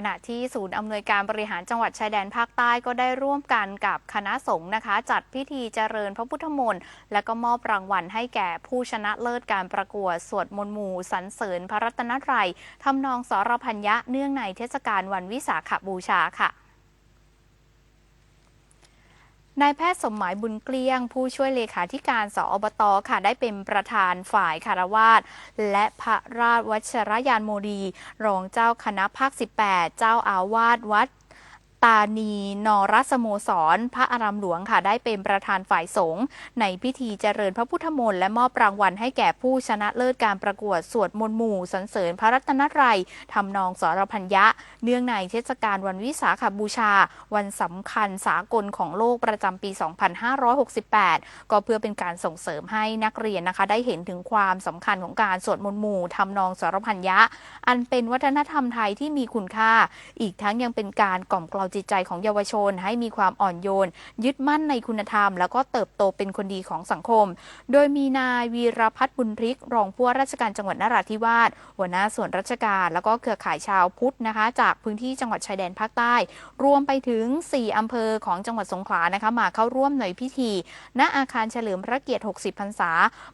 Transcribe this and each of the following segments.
ขณะที่ศูนย์อำนวยการบริหารจังหวัดชายแดนภาคใต้ก็ได้ร่วมกันกับคณะสงฆ์นะคะ จัดพิธีเจริญพระพุทธมนต์และก็มอบรางวัลให้แก่ผู้ชนะเลิศการประกวดสวดมนต์หมู่สรรเสริญพระรัตนตรัยทำนองสรพัญญะเนื่องในเทศกาลวันวิสาขบูชาค่ะ นายแพทย์สมหมายบุญเกลี้ยง ผู้ช่วยเลขาธิการสอบตค่ะได้เป็นประธานฝ่ายคารวาสและพระราชวัชรยานโมดี รองเจ้าคณะภาค 18 เจ้าอาวาสวัด ตานีนรสโมสร พระอารามหลวงค่ะได้เป็นประธานฝ่ายสงฆ์ในพิธีเจริญพระพุทธมนต์และมอบรางวัลให้แก่ผู้ชนะเลิศการประกวดสวดมนต์หมู่สรรเสริญพระรัตนตรัยทำนองสรพัญญะ เนื่องในเทศกาลวันวิสาขบูชา วันสำคัญสากลของโลกประจำปี 2568 ก็เพื่อเป็นการส่งเสริมให้นักเรียนนะคะ ได้เห็นถึงความสำคัญของการสวดมนต์หมู่ทำนองสรพัญญะ อันเป็นวัฒนธรรมไทยที่มีคุณค่า อีกทั้งยังเป็นการกล่อมกล่าจิตใจของเยาวชน ให้มีความอ่อนโยน ยึดมั่นในคุณธรรม แล้วก็เติบโตเป็นคนดีของสังคม โดยมีนายวีรพัฒน์บุญริก รองผู้ว่าราชการจังหวัดนราธิวาสหัวหน้าส่วนราชการ แล้วก็เครือข่ายชาวพุทธนะคะ จากพื้นที่จังหวัดชายแดนภาคใต้ รวมไปถึง 4 อำเภอของจังหวัดสงขลานะคะมาเข้าร่วมในพิธี ณอาคารเฉลิมพระเกียรติ 60 พรรษา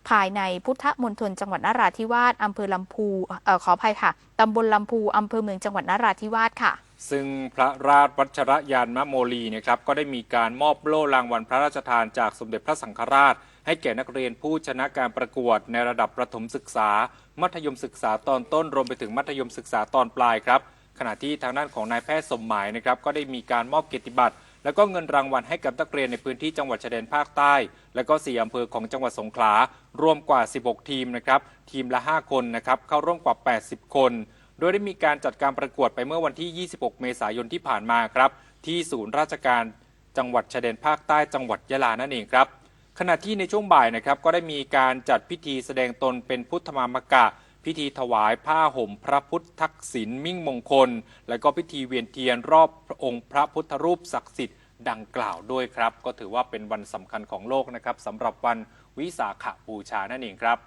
ภายในพุทธมณฑลจังหวัดนราธิวาสอำเภอลำพูออขออภัยค่ะตำบลลำพูอำเภอเมืองจังหวัดนราธิวาสค่ะ ซึ่งพระราชวัชรยานมโมลีนะครับก็ได้มีการมอบโล่รางวัลพระราชทานจากสมเด็จพระสังฆราช ให้แก่นักเรียนผู้ชนะการประกวดในระดับประถมศึกษา มัธยมศึกษาตอนต้นรวมไปถึงมัธยมศึกษาตอนปลายครับ ขณะที่ทางด้านของนายแพทย์สมหมายนะครับก็ได้มีการมอบเกียรติบัตรแล้วก็เงินรางวัลให้กับนักเรียนในพื้นที่จังหวัดชายแดนภาคใต้ และก็ 4 อำเภอของจังหวัดสงขลารวมกว่า 16 ทีมนะครับทีมละ 5 คนนะครับเข้าร่วมกว่า 80 คน โดยได้มีการจัดการประกวดไปเมื่อวันที่ 26 เมษายนที่ผ่านมาครับ ที่ศูนย์ราชการจังหวัดชายแดนภาคใต้จังหวัดยะลานั่นเองครับ ขณะที่ในช่วงบ่ายนะครับก็ได้มีการจัดพิธีแสดงตนเป็นพุทธมามกะ พิธีถวายผ้าห่มพระพุทธทักษิณมิ่งมงคล และก็พิธีเวียนเทียนรอบพระองค์พระพุทธรูปศักดิ์สิทธิ์ดังกล่าวด้วยครับ ก็ถือว่าเป็นวันสำคัญของโลกนะครับสำหรับวันวิสาขบูชานั่นเองครับ